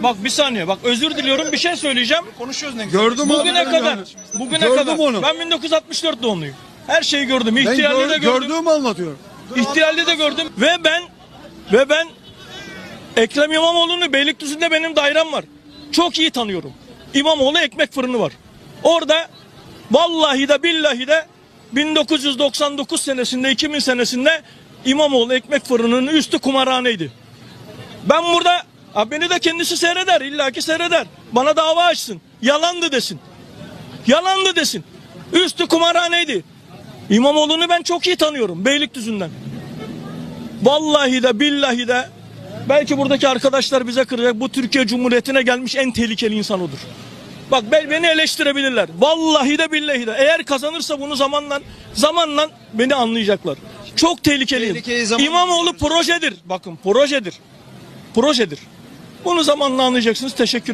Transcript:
Bak bir saniye bak özür diliyorum bir şey söyleyeceğim. Konuşuyoruz ne güzel. Gördüm Bugüne abi. kadar bugüne Gördüm kadar onu. ben 1964 doğumluyum. Her şeyi gördüm. Ben İhtilalde gör- de gördüm. gördüğümü anlatıyorum. İhtilalde de gördüm ve ben ve ben Ekrem İmamoğlu'nu Beylikdüzü'nde benim dairem var. Çok iyi tanıyorum. İmamoğlu ekmek fırını var. Orada vallahi de billahi de 1999 senesinde 2000 senesinde İmamoğlu ekmek fırınının üstü kumarhaneydi. Ben burada ha beni de kendisi seyreder illaki seyreder. Bana dava açsın. Yalandı desin. Yalandı desin. Üstü kumarhaneydi. İmamoğlu'nu ben çok iyi tanıyorum Beylikdüzü'nden. Vallahi de billahi de belki buradaki arkadaşlar bize kıracak. Bu Türkiye Cumhuriyeti'ne gelmiş en tehlikeli insan odur. Bak ben, beni eleştirebilirler. Vallahi de billahi de. Eğer kazanırsa bunu zamanla zamanla beni anlayacaklar. Çok tehlikeliyim. Tehlikeyi zamanla İmamoğlu projedir. Bakın projedir. Projedir. Bunu zamanla anlayacaksınız. Teşekkür